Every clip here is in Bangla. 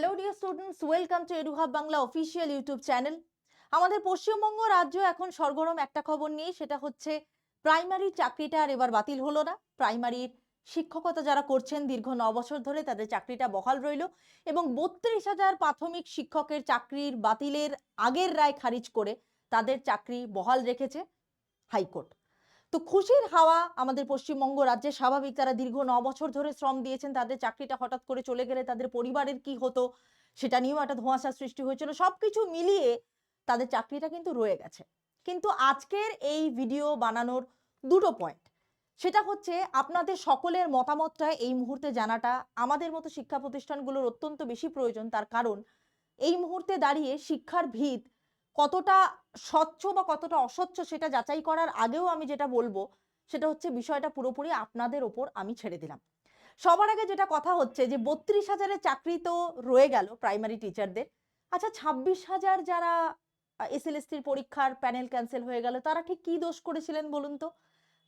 Hello dear students welcome to Eduhub Bangla official YouTube channel আমাদের পশ্চিমবঙ্গ রাজ্য এখন সরগরম একটা খবর নিয়ে, সেটা হচ্ছে প্রাইমারি চাকরিটা আর এবার বাতিল হলো না। প্রাইমারির শিক্ষকতা যারা করছেন, দীর্ঘ ন বছর ধরে তাদের চাকরিটা বহাল রইল এবং বত্রিশ হাজার প্রাথমিক শিক্ষকের চাকরির বাতিলের আগের রায় খারিজ করে তাদের চাকরি বহাল রেখেছে হাইকোর্ট। তো খুশির হাওয়া আমাদের পশ্চিমবঙ্গ রাজ্যে স্বাভাবিক। তারা দীর্ঘ ন বছর ধরে শ্রম দিয়েছেন, তাদের চাকরিটা হঠাৎ করে চলে গেলে তাদের পরিবারের কি হতো, সেটা নিয়েও একটা ধোঁয়াশা সৃষ্টি হয়েছিল। সবকিছু মিলিয়ে তাদের চাকরিটা কিন্তু রয়ে গেছে। কিন্তু আজকের এই ভিডিও বানানোর দুটো পয়েন্ট সেটা হচ্ছে আপনাদের সকলের মতামতটা এই মুহূর্তে জানাটা। আমাদের মতো শিক্ষা প্রতিষ্ঠানগুলোর অত্যন্ত বেশি প্রয়োজন। তার কারণ, এই মুহূর্তে দাঁড়িয়ে শিক্ষার ভিত কতটা স্বচ্ছ বা কতটা অস্বচ্ছ সেটা যাচাই করার আগেও আমি যেটা বলব, সেটা হচ্ছে বিষয়টা পুরোপুরি আপনাদের ওপর আমি ছেড়ে দিলাম। সবার আগে যেটা কথা হচ্ছে যে, বত্রিশ হাজারের চাকরি তো রয়ে গেল প্রাইমারি টিচারদের আচ্ছা ছাব্বিশ হাজার যারা এসএলএসটির পরীক্ষার প্যানেল ক্যান্সেল হয়ে গেল, তারা ঠিক কি দোষ করেছিলেন বলুন তো?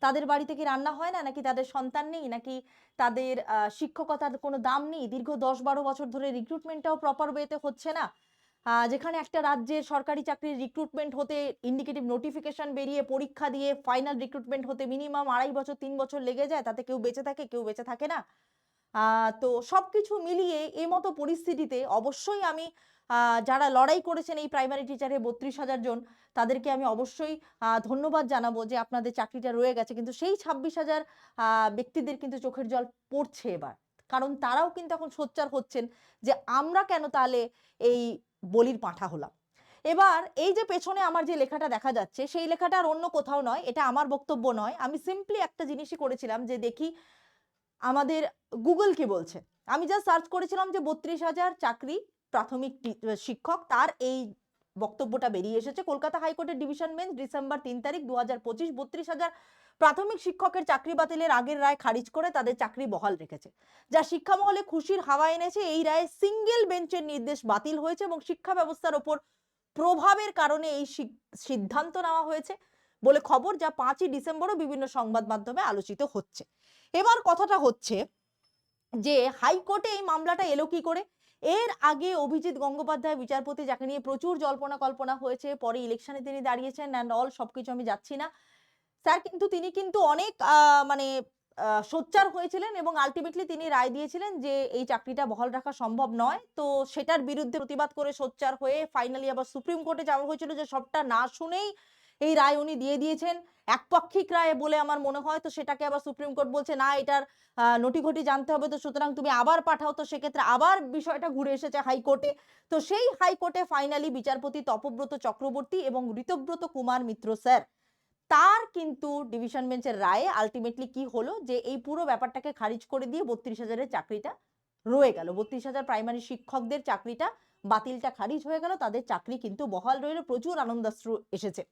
তাদের বাড়িতে কি রান্না হয় না, নাকি তাদের সন্তান নেই, নাকি তাদের শিক্ষকতার কোনো দাম নেই? দীর্ঘ দশ বারো বছর ধরে রিক্রুটমেন্টটাও প্রপার ওয়েতে হচ্ছে না। যেখানে একটা রাজ্যের সরকারি চাকরির রিক্রুটমেন্ট হতে ইন্ডিকেটিভ নোটিফিকেশন বেরিয়ে পরীক্ষা দিয়ে ফাইনাল রিক্রুটমেন্ট হতে মিনিমাম আড়াই বছর, তিন বছর লেগে যায়, তাতে কেউ বেঁচে থাকে, কেউ বেঁচে থাকে না। তো সব কিছু মিলিয়ে এই মতো পরিস্থিতিতে অবশ্যই আমি যারা লড়াই করেছেন এই প্রাইমারি টিচারে বত্রিশ হাজার জন, তাদেরকে আমি অবশ্যই ধন্যবাদ জানাব যে আপনাদের চাকরিটা রয়ে গেছে। কিন্তু সেই ছাব্বিশ হাজার ব্যক্তিদের কিন্তু চোখের জল পড়ছে এবার। কারণ তারাও কিন্তু এখন সোচ্চার হচ্ছেন যে আমরা কেন তাহলে এই বলির পাঁঠা হলাম। এবার এই যে পেছনে আমার যে লেখাটা দেখা যাচ্ছে, সেই লেখাটা আর অন্য কোথাও নয়, এটা আমার বক্তব্য নয়। আমি সিম্পলি একটা জিনিসই করেছিলাম যে দেখি, আমাদের গুগল কি বলছে? আমি যা সার্চ করেছিলাম যে বত্রিশ হাজার চাকরি প্রাথমিক শিক্ষক, তার এই বক্তব্যটা বেরিয়ে এসেছে। কলকাতা হাইকোর্টের ডিভিশন বেঞ্চ ডিসেম্বর তিন তারিখ দু হাজার পঁচিশ বত্রিশ হাজার প্রাথমিক শিক্ষকের চাকরি বাতিলের আগের রায় খারিজ করে তাদের চাকরি বহাল রেখেছে। যা শিক্ষা মহলে খুশির হাওয়া এনেছে, এই রায়ে সিঙ্গেল বেঞ্চের নির্দেশ বাতিল হয়েছে এবং শিক্ষা ব্যবস্থার ওপর প্রভাবের কারণে এই সিদ্ধান্ত নেওয়া হয়েছে বলে খবর যা পাঁচই ডিসেম্বরও বিভিন্ন সংবাদ মাধ্যমে আলোচিত হচ্ছে। এবার কথাটা হচ্ছে যে হাইকোর্টে এই মামলাটা এলো কি করে? এর আগে অভিজিৎ গঙ্গোপাধ্যায়, বিচারপতি, যাকে নিয়ে প্রচুর জল্পনা কল্পনা হয়েছে, পরে ইলেকশনে তিনি দাঁড়িয়েছেন অ্যান্ড অল সবকিছু আমি যাচ্ছি না। স্যার, কিন্তু তিনি কিন্তু অনেক মানে সোচ্চার হয়েছিলেন এবং আলটিমেটলি তিনি রায় দিয়েছিলেন যে এই চাকরিটা বহাল রাখা সম্ভব নয়। তো সেটার বিরুদ্ধে প্রতিবাদ করে সোচ্চার হয়ে ফাইনালি আবার সুপ্রিম কোর্টে যাওয়া হয়েছিল যে সবটা না শুনেই এই রায় উনি দিয়ে দিয়েছেন। একপক্ষিক রায় বলে আমার মনে হয়, তো সেটাকে আবার সুপ্রিম কোর্ট বলছে, না, এটার নটি ঘটি জানতে হবে, তো সুতরাং তুমি আবার পাঠাও। তো সেক্ষেত্রে আবার বিষয়টা ঘুরে এসেছে হাইকোর্টে। তো সেই হাইকোর্টে ফাইনালি বিচারপতি তপব্রত চক্রবর্তী এবং ঋতব্রত কুমার মিত্র, স্যার। তার কিন্তু ডিভিশন বেঞ্চের রায়ে আলটিমেটলি কি হলো? যে এই পুরো ব্যাপারটাকে খারিজ করে দিয়ে বত্রিশ হাজারের চাকরিটা রয়ে গেল। বত্রিশ হাজার প্রাইমারি শিক্ষকদের চাকরিটা বাতিলটা খারিজ হয়ে গেল, তাদের চাকরি কিন্তু বহাল রইল। প্রচুর আনন্দাশ্রু এসেছে।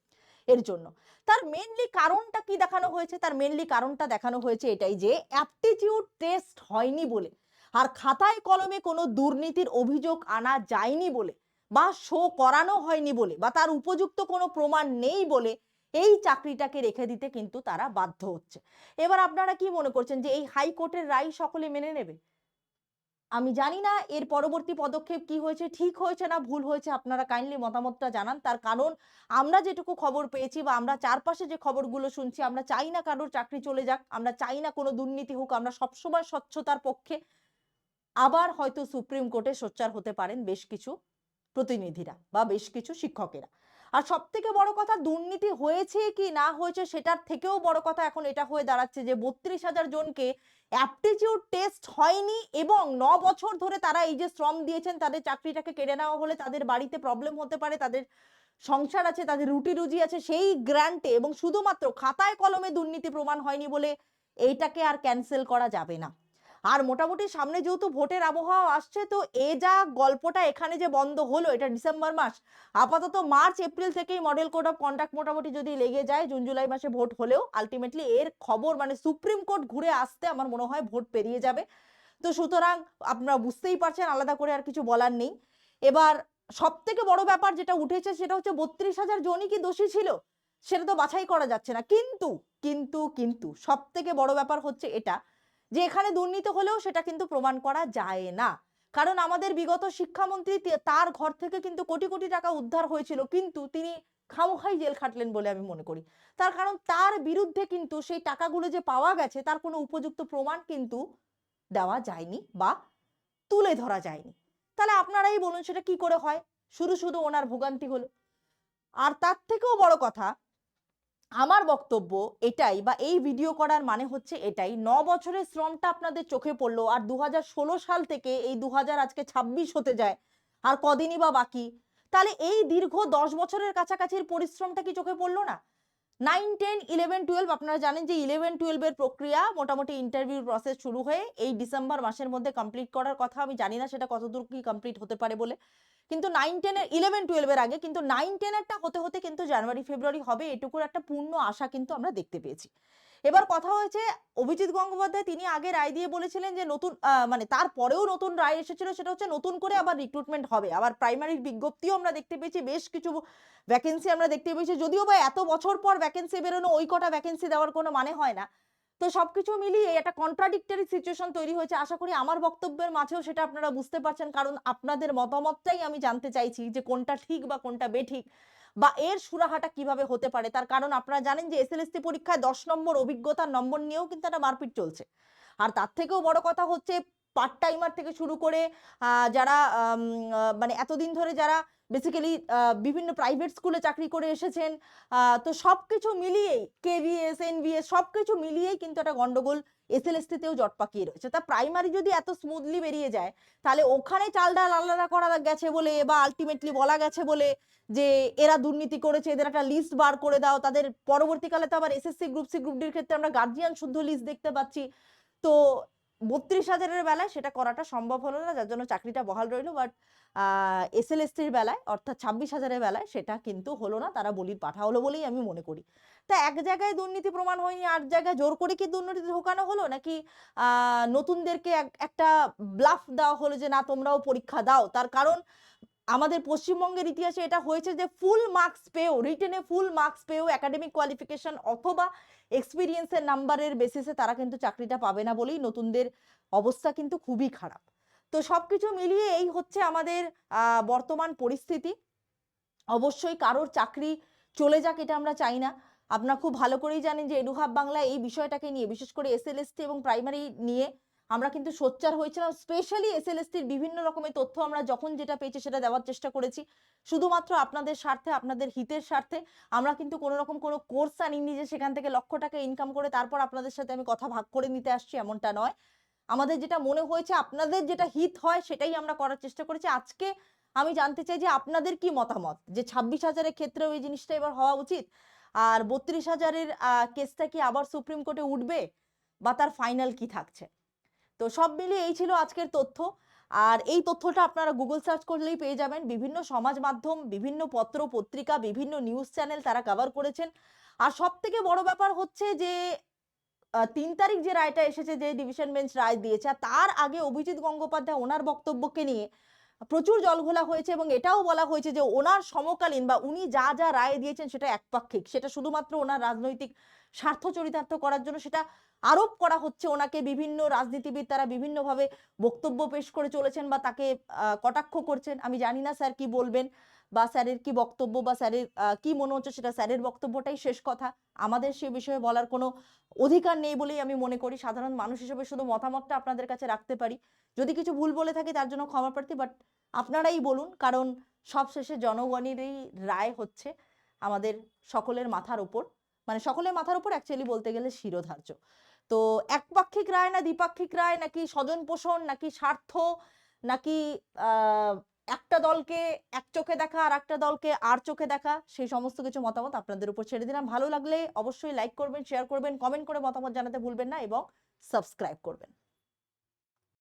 এর জন্য। তার মেনলি কারণটা কি দেখানো হয়েছে? তার মেনলি কারণটা দেখানো হয়েছে এটাই যে অ্যাপটিটিউড টেস্ট হয়নি বলে আর খাতায় কলমে কোনো দুর্নীতির অভিযোগ আনা যায়নি বলে বা শো করানো হয়নি বলে বা তার উপযুক্ত কোনো প্রমাণ নেই বলে এই চাকরিটাকে রেখে দিতে কিন্তু তারা বাধ্য হচ্ছে। এবার আপনারা কি মনে করছেন যে এই হাইকোর্টের রায় সকলে মেনে নেবে? আমি জানি না এর পরবর্তী পদক্ষেপ কি হয়েছে, ঠিক হয়েছে না, ভুল হয়েছে, আপনারা কাইন্ডলি মতামতটা জানান। তার কারণ আমরা যেটুকু খবর পেয়েছি বা আমরা চারপাশে যে খবরগুলো শুনছি, আমরা চাই না কারোর চাকরি চলে যাক, আমরা চাই না কোনো দুর্নীতি হোক, আমরা সবসময় স্বচ্ছতার পক্ষে আবার হয়তো সুপ্রিম কোর্টে সোচ্চার হতে পারেন বেশ কিছু প্রতিনিধিরা বা বেশ কিছু শিক্ষকেরা। আর সব থেকে বড় কথা, দুর্নীতি হয়েছে কি না হয়েছে সেটার থেকেও বড় কথা এখন এটা হয়ে দাঁড়াচ্ছে যে বত্রিশ হাজার জনকে অ্যাপটিটিউড টেস্ট হয়নি এবং ন বছর ধরে তারা এই যে শ্রম দিয়েছেন, তাদের চাকরিটাকে কেড়ে নেওয়া হলে তাদের বাড়িতে প্রবলেম হতে পারে, তাদের সংসার আছে, তাদের রুটি রুজি আছে, সেই গ্র্যান্টে এবং শুধুমাত্র খাতায় কলমে দুর্নীতি প্রমাণ হয়নি বলে এইটাকে আর ক্যান্সেল করা যাবে না। আর মোটামুটি সামনে যেহেতু ভোটের আবহাওয়া আসছে, তো এ যা গল্পটা এখানে যে বন্ধ হলো, এটা ডিসেম্বর মাস, আপাতত মার্চ, এপ্রিল থেকেই মডেল কোড অফ কন্ডাক্ট মোটামুটি যদি লেগে যায়, জুন, জুলাই মাসে ভোট হলেও আলটিমেটলি এর খবর মানে সুপ্রিম কোর্ট ঘুরে আসতে আমার মনে হয় ভোট পেরিয়ে যাবে। তো সুতরাং আপনারা বুঝতেই পারছেন, আলাদা করে আর কিছু বলার নেই। এবার সব থেকে বড় ব্যাপার যেটা উঠেছে, সেটা হচ্ছে বত্রিশ হাজার জনই কি দোষী ছিল? সেটা তো বাছাই করা যাচ্ছে না। কিন্তু কিন্তু কিন্তু সব থেকে বড় ব্যাপার হচ্ছে এটা যে এখানে দুর্নীতি হলেও সেটা কিন্তু প্রমাণ করা যায় না। কারণ আমাদের বিগত শিক্ষামন্ত্রী তার ঘর থেকে কিন্তু কোটি কোটি টাকা উদ্ধার হয়েছিল, কিন্তু তিনি খামোখাই জেল খাটলেন বলে আমি মনে করি। তার কারণ তার বিরুদ্ধে কিন্তু সেই টাকাগুলো যে পাওয়া গেছে, তার কোনো উপযুক্ত প্রমাণ কিন্তু দেওয়া যায়নি বা তুলে ধরা যায়নি। তাহলে আপনারাই বলুন সেটা কি করে হয়? শুধু শুধু ওনার ভোগান্তি হলো। আর তার থেকেও বড় কথা আমার বক্তব্য এটাই বা এই ভিডিও করার মানে হচ্ছে এটাই। ন বছরের শ্রমটা আপনাদের চোখে পড়ল আর দু হাজার ষোলো সাল থেকে এই দু হাজার আজকে ছাব্বিশ হতে যায়, আর কদিনই বা বাকি। তাহলে এই দীর্ঘ দশ বছরের কাছাকাছির পরিশ্রমটা কি চোখে পড়ল না? নাইন টেন ইলেভেন টুয়েলভ আপনারা জানেন যে ইলেভেন টুয়েলভের প্রক্রিয়া মোটামুটি ইন্টারভিউ প্রসেস শুরু হয়ে এই ডিসেম্বর মাসের মধ্যে কমপ্লিট করার কথা। আমি জানি না সেটা কতদূর কি কমপ্লিট হতে পারে বলে। কিন্তু নাইন টেনের ইলেভেন টুয়েলভের আগে কিন্তু নাইন টেনেরটা হতে হতে কিন্তু জানুয়ারি ফেব্রুয়ারি হবে এটুকুর একটা পূর্ণ আশা কিন্তু আমরা দেখতে পেয়েছি। এবার কথা হয়েছে অভিজিৎ গঙ্গোপাধ্যায়, তিনি আগে রায় দিয়ে বলেছিলেন যে নতুন মানে তারপরেও নতুন রায় এসেছিল, সেটা হচ্ছে নতুন করে আবার রিক্রুটমেন্ট হবে। আবার প্রাইমারির বিজ্ঞপ্তিও আমরা দেখতে পেয়েছি, বেশ কিছু ভ্যাকেন্সি আমরা দেখতে পেয়েছি। যদিও বা এত বছর পর ভ্যাকেন্সি বেরোনো, ওই কটা ভ্যাকেন্সি দেওয়ার কোনো মানে হয় না। তো সবকিছু মিলিয়ে একটা কন্ট্রাডিক্টরি সিচুয়েশন তৈরি হয়েছে। আশা করি আমার বক্তব্যের মাঝেও সেটা আপনারা বুঝতে পারছেন, কারণ আপনাদের মতামতটাই আমি জানতে চাইছি যে কোনটা ঠিক বা কোনটা বেঠিক। বা এর সুরাহাটা কীভাবে হতে পারে? তার কারণ আপনারা জানেন যে এসএলএসটি পরীক্ষায় দশ নম্বর অভিজ্ঞতার নম্বর নিয়েও কিন্তু একটা মারপিট চলছে। আর তার থেকেও বড় কথা হচ্ছে পার্ট টাইমার থেকে শুরু করে যারা মানে এতদিন ধরে যারা বেসিক্যালি বিভিন্ন প্রাইভেট স্কুলে চাকরি করে এসেছেন তো সব কিছু মিলিয়েই কেভিএস এনভিএস সব কিছু মিলিয়েই কিন্তু একটা গন্ডগোল এসএলএসটিতেও জট পাকিয়ে রয়েছে। তা প্রাইমারি যদি এত স্মুথলি বেরিয়ে যায়, তাহলে ওখানে চাল ডাল আলাদা করা গেছে বলে বা আলটিমেটলি বলা গেছে বলে যে এরা দুর্নীতি করেছে, এদের একটা লিস্ট বার করে দাও। তাদের পরবর্তীকালে তো আবার এসএসসি গ্রুপ সি গ্রুপ ডির ক্ষেত্রে আমরা গার্জিয়ান শুদ্ধ লিস্ট দেখতে পাচ্ছি। তো বত্রিশ হাজারের বেলায় সেটা করাটা সম্ভব হলো না, যার জন্য চাকরিটা বহাল রইল। বাট এস এল এসটির বেলায়, অর্থাৎ ছাব্বিশ হাজারের বেলায় সেটা কিন্তু হলো না, তারা বলির পাঠা হলো বলেই আমি মনে করি। তা এক জায়গায় দুর্নীতি প্রমাণ হয়নি আর জায়গায় জোর করে কি দুর্নীতি ঢোকানো হলো? নাকি নতুনদেরকে এক- একটা ব্লাফ দেওয়া হলো যে, না, তোমরাও পরীক্ষা দাও। তার কারণ আমাদের পশ্চিমবঙ্গের ইতিহাসে এটা হয়েছে যে ফুল মার্কস পেয়েও রিটেনে ফুল মার্কস পেয়েও একাডেমিক কোয়ালিফিকেশন অথবা এক্সপিরিয়েন্সের নাম্বারের বেসিসে তারা কিন্তু চাকরিটা পাবে না বলেই নতুনদের অবস্থা কিন্তু খুবই খারাপ। তো সবকিছু মিলিয়ে এই হচ্ছে আমাদের বর্তমান পরিস্থিতি। অবশ্যই কারোর চাকরি চলে যাক এটা আমরা চাই না। আপনারা খুব ভালো করেই জানেন যে এডুহাব বাংলা এই বিষয়টাকে নিয়ে, বিশেষ করে এসএলএসটি এবং প্রাইমারি নিয়ে আমরা কিন্তু সোচ্চার হয়েছিলাম স্পেশালি এস এসএলএসটির বিভিন্ন রকমের তথ্য আমরা যখন যেটা পেয়েছি সেটা দেওয়ার চেষ্টা করেছি। শুধুমাত্র আপনাদের স্বার্থে, আপনাদের হিতের স্বার্থে আমরা কিন্তু কোনো রকম কোনো কোর্স আনিনি যে সেখান থেকে লক্ষ টাকা ইনকাম করে তারপর আপনাদের সাথে আমি কথা ভাগ করে নিতে আসছি এমনটা নয়। আমাদের যেটা মনে হয়েছে, আপনাদের যেটা হিত হয় সেটাই আমরা করার চেষ্টা করেছি। আজকে আমি জানতে চাই যে আপনাদের কি মতামত? যে ছাব্বিশ হাজারের ক্ষেত্রেও এই জিনিসটা এবার হওয়া উচিত? আর বত্রিশ হাজারের কেসটা কি আবার সুপ্রিম কোর্টে উঠবে? বা তার ফাইনাল কি থাকছে? তো সব মিলিয়ে এই ছিল আজকের তথ্য। আর এই তথ্যটা আপনারা গুগল সার্চ করলেই পেয়ে যাবেন। বিভিন্ন সমাজ মাধ্যম, বিভিন্ন পত্র, পত্রিকা, বিভিন্ন নিউজ চ্যানেল তারা কভার করেছেন। আর সব থেকে বড় ব্যাপার হচ্ছে যে তিন তারিখ যে রায়টা এসেছে, যে ডিভিশন বেঞ্চ রায় দিয়েছে তার আগে অভিজিৎ গঙ্গোপাধ্যায় ওনার বক্তব্যকে নিয়ে প্রচুর জলঘোলা হয়েছে এবং এটাও বলা হয়েছে যে ওনার সমকালীন বা উনি যা যা রায় দিয়েছেন সেটা একপাক্ষিক। সেটা শুধুমাত্র ওনার রাজনৈতিক স্বার্থ চরিতার্থ করার জন্য সেটা আরোপ করা হচ্ছে। ওনাকে বিভিন্ন রাজনীতিবিদ তারা বিভিন্নভাবে বক্তব্য পেশ করে চলেছেন বা তাকে কটাক্ষ করছেন। আমি জানি না স্যার কি বলবেন। বা স্যারের কি বক্তব্য বা স্যারের কি মনে হচ্ছে সেটা স্যারের বক্তব্যটাই শেষ কথা। আমাদের সে বিষয়ে বলার কোনো অধিকার নেই বলেই আমি মনে করি। সাধারণ মানুষ হিসেবে শুধু মতামতটা আপনাদের কাছে রাখতে পারি। যদি কিছু ভুল বলে থাকি তার জন্য ক্ষমা প্রার্থী, বাট আপনারাই বলুন, কারণ সবশেষে জনগণেরই রায় হচ্ছে আমাদের সকলের মাথার উপর। মানে সকলের মাথার উপর অ্যাকচুয়ালি বলতে গেলে শিরোধার্য। তো একপাক্ষিক রায় না দ্বিপাক্ষিক রায়, নাকি স্বজন পোষণ, নাকি স্বার্থ, নাকি একটা দলকে এক চোখে দেখা আর একটা দলকে আর চোখে দেখা, সেই সমস্ত কিছু মতামত আপনাদের উপর ছেড়ে দিলাম। ভালো লাগলে অবশ্যই লাইক করবেন শেয়ার করবেন কমেন্ট করে মতামত জানাতে ভুলবেন না এবং সাবস্ক্রাইব করবেন।